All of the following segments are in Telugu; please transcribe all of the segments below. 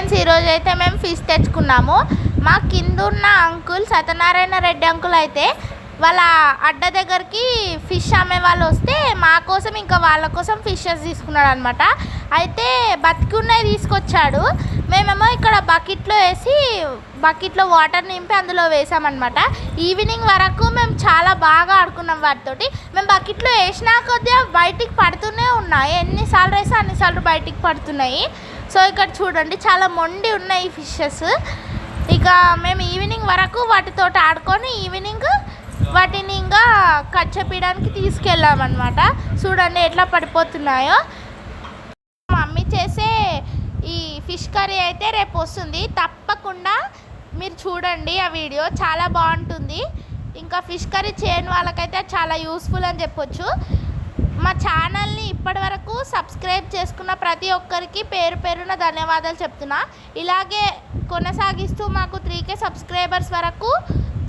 ఫ్రెండ్స్ ఈరోజు అయితే మేము ఫిష్ తెచ్చుకున్నాము. మా కింద ఉన్న అంకుల్ సత్యనారాయణ రెడ్డి అంకుల్ అయితే వాళ్ళ అడ్డ దగ్గరికి ఫిష్ అమ్మే వాళ్ళు వస్తే మా కోసం ఇంకా వాళ్ళ కోసం ఫిషెస్ తీసుకున్నాడు అనమాట అయితే బతికున్నవి తీసుకొచ్చాడు. మేమేమో ఇక్కడ బకెట్లో వేసి బకెట్లో వాటర్ నింపి అందులో వేసామన్నమాట. ఈవినింగ్ వరకు మేము చాలా బాగా ఆడుకున్నాం వాటితోటి. మేము బకెట్లో వేసినా కొద్దిగా బయటికి పడుతూనే ఉన్నాయి. ఎన్నిసార్లు వేస్తే అన్నిసార్లు బయటికి పడుతున్నాయి. సో ఇక్కడ చూడండి చాలా మొండి ఉన్నాయి ఫిషెస్ ఇక మేము ఈవినింగ్ వరకు వాటితో ఆడుకొని ఈవినింగ్ వాటిని ఇంకా కచ్చపీయడానికి తీసుకెళ్ళామన్నమాట. చూడండి ఎట్లా పడిపోతున్నాయో. మమ్మీ చేసే ఈ ఫిష్ కర్రీ అయితే రేపు వస్తుంది. తప్పకుండా మీరు చూడండి ఆ వీడియో చాలా బాగుంటుంది. ఇంకా ఫిష్ కర్రీ చేయని వాళ్ళకైతే చాలా యూస్ఫుల్ అని చెప్పొచ్చు. మా ఛానల్ని ఇప్పటివరకు సబ్స్క్రైబ్ చేసుకున్న ప్రతి ఒక్కరికి పేరు పేరున ధన్యవాదాలు చెప్తున్నా. ఇలాగే కొనసాగిస్తూ మాకు త్రీ కే సబ్స్క్రైబర్స్ వరకు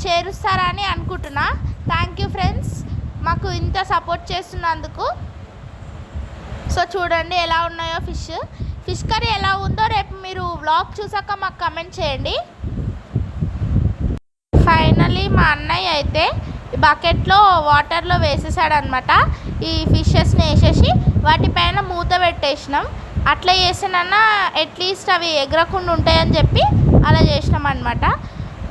చేరుస్తారని అనుకుంటున్నా. థ్యాంక్ యూ ఫ్రెండ్స్ మాకు ఇంత సపోర్ట్ చేస్తున్నందుకు. సో చూడండి ఎలా ఉన్నాయో ఫిష్ ఫిష్ కర్రీ ఎలా ఉందో రేపు మీరు వ్లాగ్ చూసాక మాకు కమెంట్ చేయండి. ఫైనలీ మా అన్నయ్య అయితే బకెట్లో వాటర్లో వేసేసాడనమాట ఈ ఫిష్ వాటిపైన మూత పెట్టేసినాం. అట్లా చేసినన్నా అట్లీస్ట్ అవి ఎగరకుండా ఉంటాయని చెప్పి అలా చేసినాం అనమాట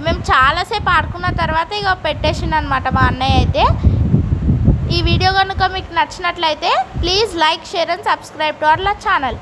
మేము చాలాసేపు ఆడుకున్న తర్వాత ఇక పెట్టేసిండు అనమాట మా అన్నయ్య అయితే. ఈ వీడియో కనుక మీకు నచ్చినట్లయితే please like share and subscribe to our channel